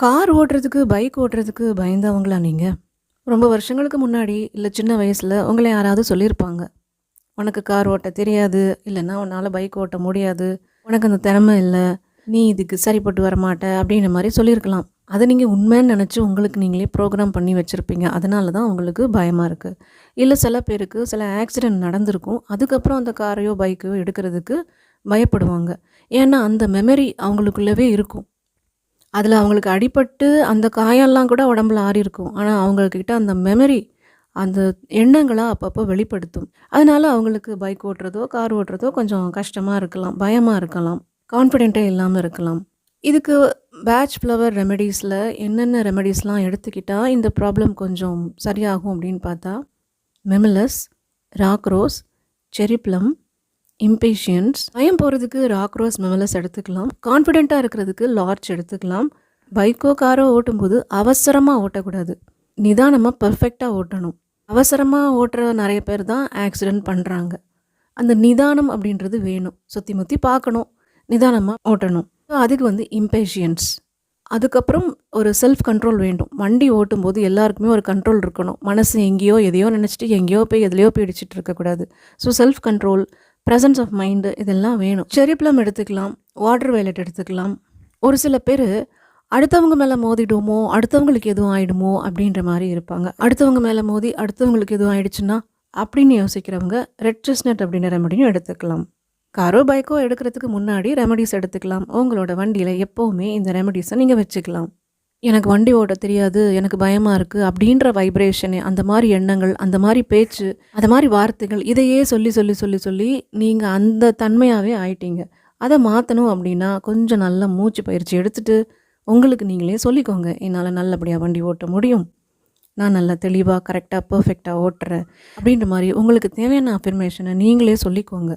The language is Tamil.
கார் ஓட்டுறதுக்கு, பைக் ஓட்டுறதுக்கு பயந்தவங்களா நீங்கள் ரொம்ப வருஷங்களுக்கு முன்னாடி, இல்லை சின்ன வயசில் உங்களை யாராவது சொல்லியிருப்பாங்க. "உனக்கு கார் ஓட்ட தெரியாது. இல்லைன்னா உன்னால் பைக் ஓட்ட முடியாது. உனக்கு அந்த திறமை இல்லை நீ இதுக்கு சரிப்பட்டு வரமாட்ட." அப்படின்ற மாதிரி சொல்லியிருக்கலாம். அதை நீங்கள் உண்மைன்னு நினச்சி உங்களுக்கு நீங்களே ப்ரோக்ராம் பண்ணி வச்சுருப்பீங்க அதனால தான் உங்களுக்கு பயமாக இருக்குது இல்லை சில பேருக்கு சில ஆக்சிடெண்ட் நடந்திருக்கும். அதுக்கப்புறம் அந்த காரையோ, பைக்கையோ எடுக்கிறதுக்கு பயப்படுவாங்க. ஏன்னா அந்த மெமரி அவங்களுக்குள்ளவே இருக்கும். அதில் அவங்களுக்கு அடிபட்டு அந்த காயம்லாம் கூட உடம்புல ஆறியிருக்கும். ஆனால் அவங்கக்கிட்ட அந்த மெமரி, அந்த எண்ணங்களாக அப்பப்போ வெளிப்படுத்தும். அதனால் அவங்களுக்கு பைக் ஓட்டுறதோ, கார் ஓட்டுறதோ கொஞ்சம் கஷ்டமாக இருக்கலாம். பயமாக இருக்கலாம். கான்ஃபிடென்ட்டே இல்லாமல் இருக்கலாம். இதுக்கு பேட்ச் ஃப்ளவர் ரெமெடிஸில் என்னென்ன ரெமெடிஸ்லாம் எடுத்துக்கிட்டால் இந்த ப்ராப்ளம் கொஞ்சம் சரியாகும் அப்படின்னு பார்த்தா, mimulus, rock rose cherry plum plum, impatiens. பயம் போகிறதுக்கு ராக்ரோஸ் மெமலஸ் எடுத்துக்கலாம். கான்ஃபிடெண்ட்டாக இருக்கிறதுக்கு லார்ஜ் எடுத்துக்கலாம். பைக்கோ, காரோ ஓட்டும்போது அவசரமாக ஓட்டக்கூடாது. நிதானமாக பர்ஃபெக்டாக ஓட்டணும். அவசரமாக ஓட்டுற நிறைய பேர் தான் ஆக்சிடென்ட் பண்ணுறாங்க அந்த நிதானம் அப்படின்றது வேணும். சுற்றி முத்தி பார்க்கணும். நிதானமாக ஓட்டணும். அதுக்கு வந்து இம்பேஷியன்ஸ். அதுக்கப்புறம் ஒரு செல்ஃப் கண்ட்ரோல் வேண்டும். வண்டி ஓட்டும்போது எல்லாருக்குமே ஒரு கண்ட்ரோல் இருக்கணும். மனசு எங்கேயோ எதையோ நினச்சிட்டு எங்கேயோ போய் எதுலையோ போய் இடிச்சிட்டு இருக்கக்கூடாது. So self control, presence of mind இதெல்லாம் வேணும். செரி ப்ளம் எடுத்துக்கலாம். வாட்டர் வயலட் எடுத்துக்கலாம். ஒரு சில பேர் அடுத்தவங்க மேலே மோதிடுமோ அடுத்தவங்களுக்கு எதுவும் ஆகிடுமோ அப்படின்ற மாதிரி இருப்பாங்க. அடுத்தவங்க மேலே மோதி அடுத்தவங்களுக்கு எதுவும் ஆயிடுச்சுன்னா, அப்படின்னு யோசிக்கிறவங்க ரெட் செஸ்னட் அப்படின்ற ரெமடியும் எடுத்துக்கலாம். காரோ, பைக்கோ எடுக்கிறதுக்கு முன்னாடி ரெமடிஸ் எடுத்துக்கலாம். உங்களோட வண்டியில் எப்போவுமே இந்த ரெமடிஸை நீங்கள் வச்சுக்கலாம். எனக்கு வண்டி ஓட்ட தெரியாது, எனக்கு பயமாக இருக்குது அப்படின்ற வைப்ரேஷனு அந்த மாதிரி எண்ணங்கள், அந்த மாதிரி பேச்சு, அந்த மாதிரி வார்த்தைகள் இதையே சொல்லி, சொல்லி, சொல்லி, சொல்லி நீங்கள் அந்த தன்மையாகவே ஆயிட்டீங்க. அதை மாற்றணும் அப்படின்னா, கொஞ்சம் நல்லா மூச்சு பயிற்சி எடுத்துட்டு, உங்களுக்கு நீங்களே சொல்லிக்கோங்க. என்னால் நல்லபடியாக வண்டி ஓட்ட முடியும். நான் நல்லா தெளிவாக கரெக்டாக பர்ஃபெக்டாக ஓட்டுறேன்." அப்படின்ற மாதிரி உங்களுக்கு தேவையான அஃபர்மேஷனை நீங்களே சொல்லிக்கோங்க.